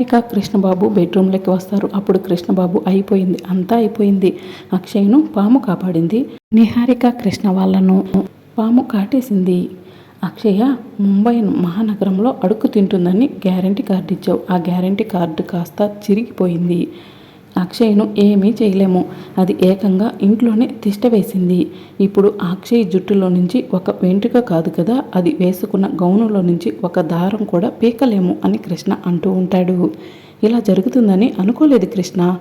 నిహారిక కృష్ణబాబు బెడ్రూమ్లోకి వస్తారు. అప్పుడు కృష్ణబాబు అయిపోయింది. అంతా అయిపోయింది. అక్షయ్ను పాము కాపాడింది. నిహారిక కృష్ణ వాళ్ళను పాము కాటేసింది. అక్షయ ముంబై మహానగరంలో అడుగు తింటుందని గ్యారంటీ కార్డు ఇచ్చావు ఆ గ్యారంటీ కార్డు కాస్త చిరిగిపోయింది. అక్షయ్ను ఏమీ చేయలేము. అది ఏకంగా ఇంట్లోనే తిష్ట వేసింది. ఇప్పుడు అక్షయ్ జుట్టులో నుంచి ఒక వెంట్రుక కాదు కదా అది వేసుకున్న గౌనులో నుంచి ఒక దారం కూడా పీకలేము అని కృష్ణ అంటూ ఉంటాడు. ఇలా జరుగుతుందని అనుకోలేదు కృష్ణ.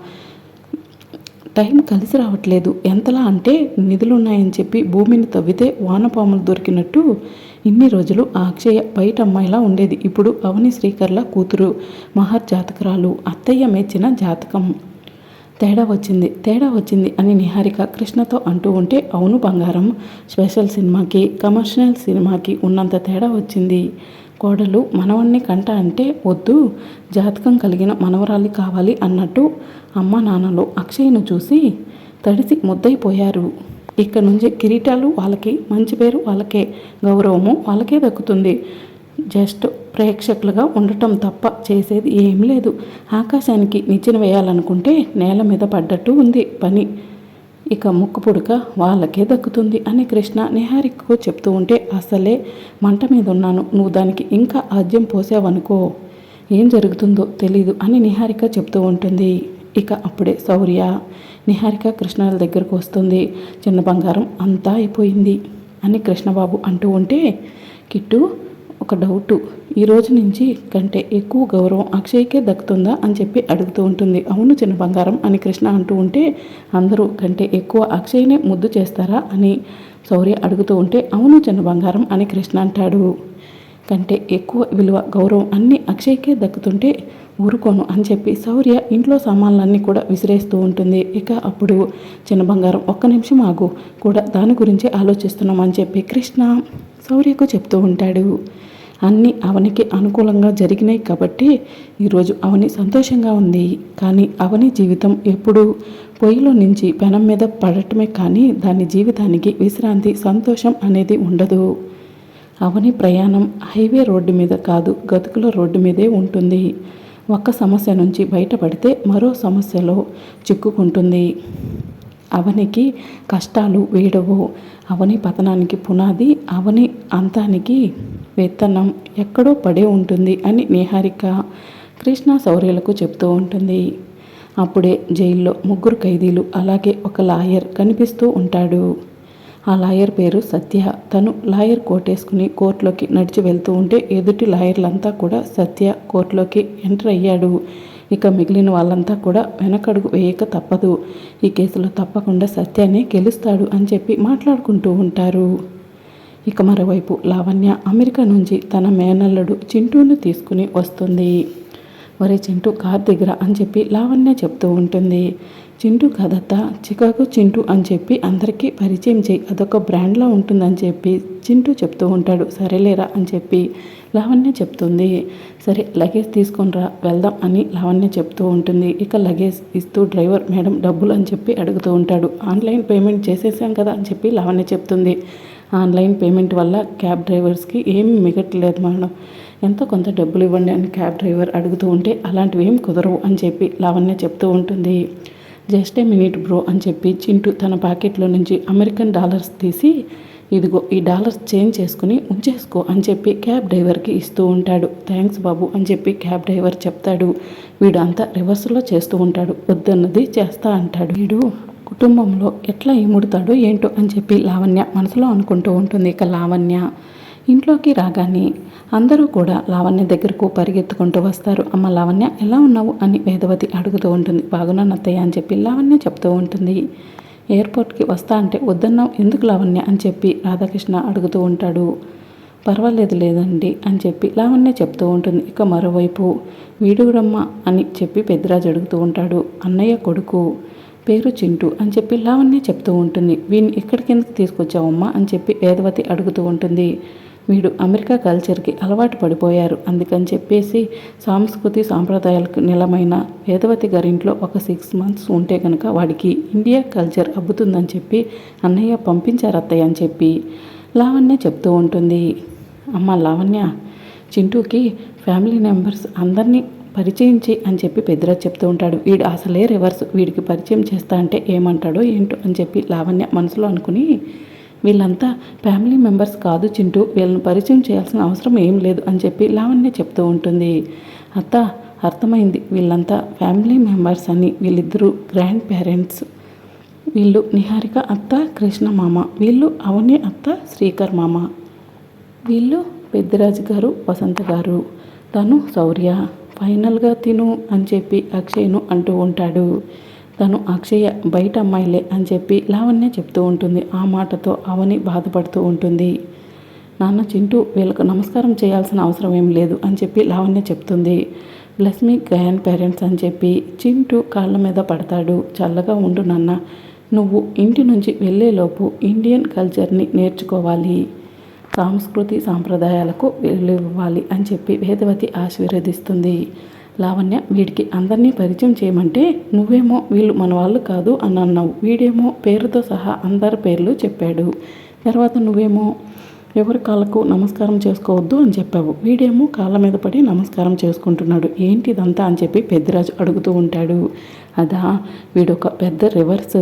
టైం కలిసి రావట్లేదు. ఎంతలా అంటే నిధులున్నాయని చెప్పి భూమిని తవ్వితే వానపాములు దొరికినట్టు. ఇన్ని రోజులు ఆ అక్షయ బయట అమ్మాయిలా ఉండేది. ఇప్పుడు అవని శ్రీకర్ల కూతురు మహర్జాతకురాలు అత్తయ్య మెచ్చిన జాతకం. తేడా వచ్చింది తేడా వచ్చింది అని నిహారిక కృష్ణతో అంటూ ఉంటే అవును బంగారం స్పెషల్ సినిమాకి కమర్షియల్ సినిమాకి ఉన్నంత తేడా వచ్చింది. కోడలు మనవణ్ణి కంట అంటే వద్దు జాతకం కలిగిన మనవరాలి కావాలి అన్నట్టు అమ్మ నాన్నలు అక్షయ్ను చూసి తడిసి ముద్దయిపోయారు. ఇక్కడ నుంచి కిరీటాలు వాళ్ళకి మంచి పేరు వాళ్ళకే గౌరవము వాళ్ళకే దక్కుతుంది. జస్ట్ ప్రేక్షకులుగా ఉండటం తప్ప చేసేది ఏం లేదు. ఆకాశానికి నిచ్చెన వేయాలనుకుంటే నేల మీద పడ్డట్టు ఉంది పని. ఇక ముక్కు పుడక వాళ్ళకే దక్కుతుంది అని కృష్ణ నిహారికకు చెప్తూ ఉంటే అసలే మంట మీద ఉన్నాను నువ్వు దానికి ఇంకా ఆద్యం పోసావనుకో. ఏం జరుగుతుందో తెలీదు అని నిహారిక చెప్తూ ఉంటుంది. ఇక అప్పుడే శౌర్య నిహారిక కృష్ణాల దగ్గరకు వస్తుంది. చిన్న బంగారం అంతా అయిపోయింది అని కృష్ణబాబు అంటూ ఉంటే కిట్టు ఒక డౌటు. ఈ రోజు నుంచి కంటే ఎక్కువ గౌరవం అక్షయ్కే దక్కుతుందా అని చెప్పి అడుగుతూ ఉంటుంది. అవును చిన్న బంగారం అని కృష్ణ అంటూ ఉంటే అందరూ కంటే ఎక్కువ అక్షయ్నే ముద్దు చేస్తారా అని శౌర్య అడుగుతూ ఉంటే అవును చిన్న బంగారం అని కృష్ణ అంటాడు. కంటే ఎక్కువ విలువ గౌరవం అన్నీ అక్షయ్కే దక్కుతుంటే ఊరుకోను అని చెప్పి శౌర్య ఇంట్లో సామాన్లన్నీ కూడా విసిరేస్తూ ఉంటుంది. ఇక అప్పుడు చిన్న బంగారం ఒక్క నిమిషం ఆగు కూడా దాని గురించే ఆలోచిస్తున్నాం అని చెప్పి కృష్ణ శౌర్యకు చెప్తూ ఉంటాడు. అన్నీ అవనికి అనుకూలంగా జరిగినాయి కాబట్టి ఈరోజు అవని సంతోషంగా ఉంది. కానీ అవని జీవితం ఎప్పుడు పొయ్యిలో నుంచి పెనం మీద పడటమే కానీ దాని జీవితానికి విశ్రాంతి సంతోషం అనేది ఉండదు. అవని ప్రయాణం హైవే రోడ్డు మీద కాదు గతుకుల రోడ్డు మీదే ఉంటుంది. ఒక్క సమస్య నుంచి బయటపడితే మరో సమస్యలో చిక్కుకుంటుంది. అవనికి కష్టాలు వేడవు. అవని పతనానికి పునాది అవని అంతానికి విత్తనం ఎక్కడో పడే ఉంటుంది అని నిహారిక కృష్ణ శౌర్యులకు చెప్తూ ఉంటుంది. అప్పుడే జైల్లో ముగ్గురు ఖైదీలు అలాగే ఒక లాయర్ కనిపిస్తూ ఉంటాడు. ఆ లాయర్ పేరు సత్య. తను లాయర్ కోటేసుకుని కోర్టులోకి నడిచి వెళ్తూ ఉంటే ఎదుటి లాయర్లంతా కూడా సత్య కోర్టులోకి ఎంటర్ అయ్యాడు. ఇక మిగిలిన వాళ్ళంతా కూడా వెనకడుగు వేయక తప్పదు. ఈ కేసులో తప్పకుండా సత్యాన్ని గెలుస్తాడు అని చెప్పి మాట్లాడుకుంటూ ఉంటారు. ఇక మరోవైపు లావణ్య అమెరికా నుంచి తన మేనల్లుడు చింటూను తీసుకుని వస్తుంది. ఒరే చింటూ కార్ దగ్గర అని చెప్పి లావణ్య చెప్తూ ఉంటుంది. చింటూ కదత్త చికాగో చింటూ అని చెప్పి అందరికీ పరిచయం చేయి అదొక బ్రాండ్లా ఉంటుందని చెప్పి చింటూ చెప్తూ ఉంటాడు. సరేలేరా అని చెప్పి లావణ్య చెప్తుంది. సరే లగేజ్ తీసుకొని రా వెళ్దాం అని లావణ్య చెప్తూ ఉంటుంది. ఇక లగేజ్ ఇస్తూ డ్రైవర్ మేడం డబ్బులు అని చెప్పి అడుగుతూ ఉంటాడు. ఆన్లైన్ పేమెంట్ చేసేసాం కదా అని చెప్పి లావణ్య చెప్తుంది. ఆన్లైన్ పేమెంట్ వల్ల క్యాబ్ డ్రైవర్స్కి ఏమి మిగట్లేదు మేడం. ఎంతో కొంత డబ్బులు ఇవ్వండి అని క్యాబ్ డ్రైవర్ అడుగుతూ ఉంటే అలాంటివి ఏం కుదరవు అని చెప్పి లావణ్య చెప్తూ ఉంటుంది. జస్ట్ ఏ మినిట్ బ్రో అని చెప్పి చింటూ తన ప్యాకెట్లో నుంచి అమెరికన్ డాలర్స్ తీసి ఇదిగో ఈ డాలర్స్ చేంజ్ చేసుకుని ఉంచేసుకో అని చెప్పి క్యాబ్ డ్రైవర్కి ఇస్తూ ఉంటాడు. థ్యాంక్స్ బాబు అని చెప్పి క్యాబ్ డ్రైవర్ చెప్తాడు. వీడు అంతా రివర్స్లో చేస్తూ ఉంటాడు. వద్దన్నది చేస్తా అంటాడు. వీడు కుటుంబంలో ఎట్లా ఇముడుతాడో ఏంటో అని చెప్పి లావణ్య మనసులో అనుకుంటూ ఉంటుంది ఇక లావణ్య. ఇంట్లోకి రాగానే అందరూ కూడా లావణ్య దగ్గరకు పరిగెత్తుకుంటూ వస్తారు. అమ్మ లావణ్య ఎలా ఉన్నావు? అని వేదవతి అడుగుతూ ఉంటుంది. బాగున్నాను అత్తయ్య అని చెప్పి లావణ్య చెప్తూ ఉంటుంది. ఎయిర్పోర్ట్కి వస్తా అంటే వద్దన్నావు? ఎందుకు లావణ్య? అని చెప్పి రాధాకృష్ణ అడుగుతూ ఉంటాడు. పర్వాలేదు లేదండి అని చెప్పి లావణ్య చెప్తూ ఉంటుంది. ఇక మరోవైపు వీడుగుడమ్మ అని చెప్పి పెద్దరాజు అడుగుతూ ఉంటాడు. అన్నయ్య కొడుకు పేరు చింటూ అని చెప్పి లావణ్య చెప్తూ ఉంటుంది. వీని ఇక్కడికి ఎందుకు తీసుకొచ్చావమ్మా? అని చెప్పి వేదవతి అడుగుతూ ఉంటుంది. వీడు అమెరికా కల్చర్కి అలవాటు పడిపోయారు. అందుకని చెప్పేసి సాంస్కృతి సాంప్రదాయాలకు నిలమైన వేదవతి గారింట్లో ఒక సిక్స్ మంత్స్ ఉంటే కనుక వాడికి ఇండియా కల్చర్ అబ్బుతుందని చెప్పి అన్నయ్య పంపించారు అత్తయ్య అని చెప్పి లావణ్య చెప్తూ ఉంటుంది. అమ్మ లావణ్య చింటూకి ఫ్యామిలీ మెంబర్స్ అందరినీ పరిచయించి అని చెప్పి పెద్దరాజు చెప్తూ ఉంటాడు. వీడు అసలే రివర్స్ వీడికి పరిచయం చేస్తా అంటే ఏమంటాడో ఏంటో అని చెప్పి లావణ్య మనసులో అనుకుని వీళ్ళంతా ఫ్యామిలీ మెంబర్స్ కాదు చింటూ వీళ్ళని పరిచయం చేయాల్సిన అవసరం ఏం లేదు అని చెప్పి లావణ్య చెప్తూ ఉంటుంది. అత్త అర్థమైంది. వీళ్ళంతా ఫ్యామిలీ మెంబర్స్ అని వీళ్ళిద్దరూ గ్రాండ్ పేరెంట్స్. వీళ్ళు నిహారిక అత్త కృష్ణ మామ. వీళ్ళు అవని అత్త శ్రీకర్ మామ. వీళ్ళు పెద్దిరాజు గారు వసంత గారు. తను శౌర్య ఫైనల్గా తిను అని చెప్పి అక్షయ్ను అంటూ ఉంటాడు. తను అక్షయ బయట అమ్మాయిలే అని చెప్పి లావణ్య చెప్తూ ఉంటుంది. ఆ మాటతో అవని బాధపడుతూ ఉంటుంది. నాన్న చింటూ వీళ్ళకు నమస్కారం చేయాల్సిన అవసరం ఏం లేదు అని చెప్పి లావణ్య చెప్తుంది. లక్ష్మి గ్రాండ్ పేరెంట్స్ అని చెప్పి చింటూ కాళ్ళ మీద పడతాడు. చల్లగా ఉండు నాన్న. నువ్వు ఇంటి నుంచి వెళ్ళేలోపు ఇండియన్ కల్చర్ని నేర్చుకోవాలి. సాంస్కృతి సాంప్రదాయాలకు ఇవ్వాలి అని చెప్పి వేదవతి ఆశీర్వదిస్తుంది. లావణ్య వీడికి అందరినీ పరిచయం చేయమంటే నువ్వేమో వీళ్ళు మన వాళ్ళు కాదు అని అన్నావు వీడేమో పేరుతో సహా అందరి పేర్లు చెప్పాడు. తర్వాత నువ్వేమో ఎవరి కాళ్ళకు నమస్కారం చేసుకోవద్దు అని చెప్పావు. వీడేమో కాళ్ళ మీద పడి నమస్కారం చేసుకుంటున్నాడు. ఏంటి ఇదంతా అని చెప్పి పెద్దరాజు అడుగుతూ ఉంటాడు. అదా వీడొక పెద్ద రివర్స్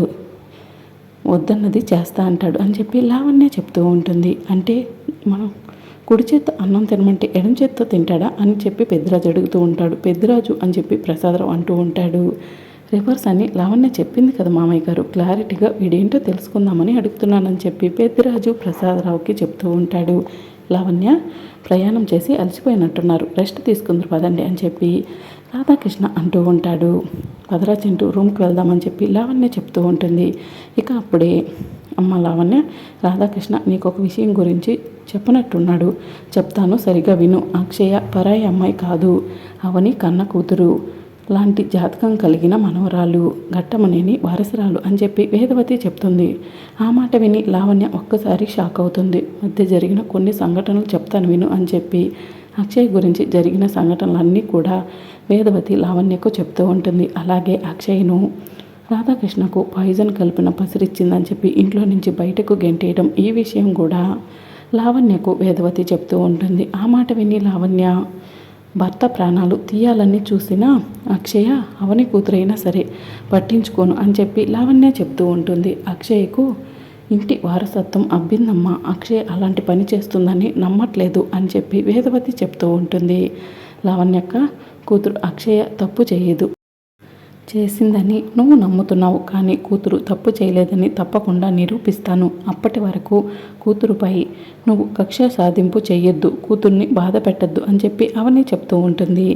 వద్దన్నది చేస్తా అంటాడు అని చెప్పి లావణ్య చెప్తూ ఉంటుంది. అంటే మనం కుడి చేత్తో అన్నం తినమంటే ఎడం చేత్తో తింటాడా అని చెప్పి పెద్దరాజు అడుగుతూ ఉంటాడు. పెద్దరాజు అని చెప్పి ప్రసాదరావు అంటూ ఉంటాడు. రివర్స్ అని లావణ్య చెప్పింది కదా మామయ్య గారు. క్లారిటీగా వీడేంటో తెలుసుకుందామని అడుగుతున్నానని చెప్పి పెద్దరాజు ప్రసాదరావుకి చెప్తూ ఉంటాడు. లావణ్య ప్రయాణం చేసి అలసిపోయినట్టున్నారు. రెస్ట్ తీసుకుందరు పదండి అని చెప్పి రాధాకృష్ణ అంటూ ఉంటాడు. పదరా చింటూ రూమ్కి వెళ్దామని చెప్పి లావణ్య చెప్తూ ఉంటుంది. ఇక అప్పుడే అమ్మ లావణ్య రాధాకృష్ణ నీకు ఒక విషయం గురించి చెప్పనట్టున్నాడు. చెప్తాను సరిగా విను. అక్షయ పరాయి అమ్మాయి కాదు. అవని కన్న కూతురు. లాంటి జాతకం కలిగిన మనవరాలు. ఘట్టమనేని వారసురాలు అని చెప్పి వేదవతి చెప్తుంది. ఆ మాట విని లావణ్య ఒక్కసారి షాక్ అవుతుంది. మధ్య జరిగిన కొన్ని సంఘటనలు చెప్తాను విను అని చెప్పి. అక్షయ్ గురించి జరిగిన సంఘటనలన్నీ కూడా వేదవతి లావణ్యకు చెప్తూ ఉంటుంది. అలాగే అక్షయ్ను రాధాకృష్ణకు పాయిజన్ కలిపిన పసిరిచ్చిందని చెప్పి ఇంట్లో నుంచి బయటకు గెంటేయడం ఈ విషయం కూడా లావణ్యకు వేదవతి చెప్తూ ఉంటుంది. ఆ మాట విని లావణ్య భర్త ప్రాణాలు తీయాలని చూసినా అక్షయ అవని కూతురైనా సరే పట్టించుకోను అని చెప్పి లావణ్య చెప్తూ ఉంటుంది. అక్షయ్కు ఇంటి వారసత్వం అబ్బిందమ్మ అక్షయ్ అలాంటి పని చేస్తుందని నమ్మట్లేదు అని చెప్పి వేదవతి చెప్తూ ఉంటుంది. లావణ్యక్క కూతురు అక్షయ తప్పు చేయదు. చేసిందని నువ్వు నమ్ముతున్నావు కానీ కూతురు తప్పు చేయలేదని తప్పకుండా నిరూపిస్తాను. అప్పటి వరకు కూతురుపై నువ్వు కక్ష సాధింపు చేయొద్దు కూతుర్ని బాధ పెట్టద్దు అని చెప్పి అవని చెప్తూ ఉంటుంది.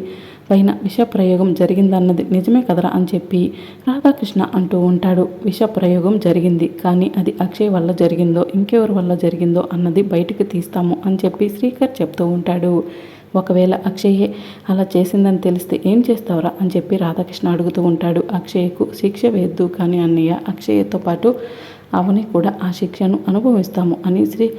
పైన విష ప్రయోగం జరిగిందన్నది నిజమే కదరా అని చెప్పి రాధాకృష్ణ అంటూ ఉంటాడు. విష ప్రయోగం జరిగింది కానీ అది అక్షయ్ వల్ల జరిగిందో ఇంకెవరి వల్ల జరిగిందో అన్నది బయటికి తీస్తాము అని చెప్పి శ్రీకర్ చెప్తూ ఉంటాడు. ఒకవేళ అక్షయే అలా చేసిందని తెలిస్తే ఏం చేస్తావురా అని చెప్పి రాధాకృష్ణ అడుగుతూ ఉంటాడు. అక్షయ్కు శిక్ష వేద్దు కానీ అన్నయ్య అక్షయ్యతో పాటు అవని కూడా ఆ శిక్షను అనుభవిస్తాము అని శ్రీ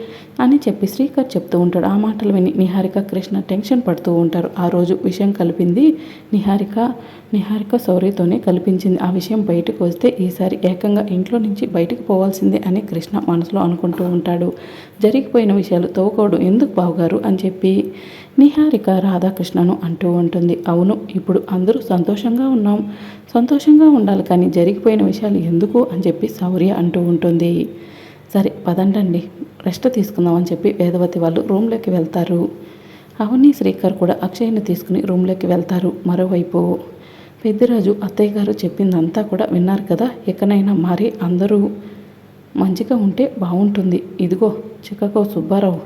అని చెప్పి శ్రీకర్ చెప్తూ ఉంటాడు. ఆ మాటలు విని నిహారిక కృష్ణ టెన్షన్ పడుతూ ఉంటారు. ఆ రోజు విషయం కలిపింది నిహారిక నిహారిక సౌర్యతోనే కల్పించింది. ఆ విషయం బయటకు వస్తే ఈసారి ఏకంగా ఇంట్లో నుంచి బయటకు పోవాల్సిందే అని కృష్ణ మనసులో అనుకుంటూ ఉంటాడు. జరిగిపోయిన విషయాలు తవ్వుకోవడం ఎందుకు బావుగారు? అని చెప్పి నిహారిక రాధాకృష్ణను అంటూ ఉంటుంది. అవును ఇప్పుడు అందరూ సంతోషంగా ఉన్నాం. సంతోషంగా ఉండాలి కానీ జరిగిపోయిన విషయాలు ఎందుకు అని చెప్పి శౌర్య అంటూ ఉంటుంది. సరే పదండండి. రెస్ట్ తీసుకుందాం అని చెప్పి వేదవతి వాళ్ళు రూమ్లోకి వెళ్తారు. అవని శ్రీకర్ కూడా అక్షయ్ని తీసుకుని రూమ్లోకి వెళ్తారు మరోవైపు. పెద్దిరాజు అత్తయ్య గారు చెప్పిందంతా కూడా విన్నారు కదా ఎక్కడైనా మారి అందరూ మంచిగా ఉంటే బాగుంటుంది. ఇదిగో చిక్కకో సుబ్బారావు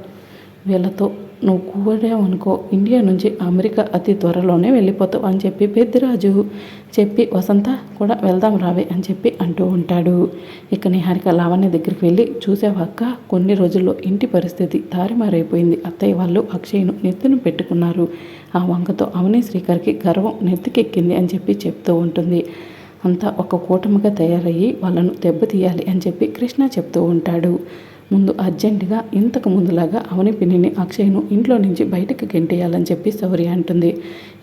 వీళ్ళతో నువ్వు కూడావనుకో ఇండియా నుంచి అమెరికా అతి త్వరలోనే వెళ్ళిపోతావు అని చెప్పి పెద్దిరాజు చెప్పి వసంత కూడా వెళ్దాం రావే అని చెప్పి అంటూ ఉంటాడు. ఇక నిహారిక లావణ్య దగ్గరికి వెళ్ళి చూసేవాక కొన్ని రోజుల్లో ఇంటి పరిస్థితి తారిమారైపోయింది. అత్తయ్య వాళ్ళు అక్షయ్ను నెత్తిన పెట్టుకున్నారు. ఆ వంకతో అవని శ్రీకర్కి గర్వం నెత్తికెక్కింది అని చెప్పి చెప్తూ ఉంటుంది. అంతా ఒక కూటమిగా తయారయ్యి వాళ్ళను దెబ్బతీయాలి అని చెప్పి కృష్ణ చెప్తూ ఉంటాడు. ముందు అర్జెంటుగా ఇంతకు ముందులాగా అవని పిన్నిని అక్షయ్ను ఇంట్లో నుంచి బయటకు గెంటేయాలని చెప్పి సౌరి అంటుంది.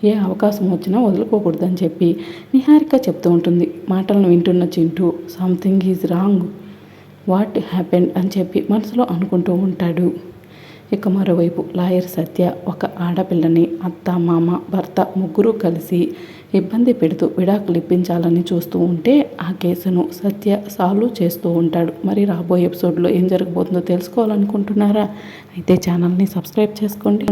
ఏ అవకాశం వచ్చినా వదులుకోకూడదని చెప్పి నిహారిక చెప్తూ ఉంటుంది. మాటలను వింటున్న Chintu something is wrong what happened అని చెప్పి మనసులో అనుకుంటూ ఉంటాడు. ఇక మరోవైపు లాయర్ సత్య ఒక ఆడపిల్లని అత్త మామ భర్త ముగ్గురు కలిసి ఇబ్బంది పెడుతూ విడాకులు ఇప్పించాలని చూస్తూ ఉంటే ఆ కేసును సత్య సాల్వ్ చేస్తూ ఉంటాడు. మరి రాబోయే ఎపిసోడ్లో ఏం జరగబోతుందో తెలుసుకోవాలనుకుంటున్నారా? అయితే ఛానల్ని సబ్స్క్రైబ్ చేసుకోండి.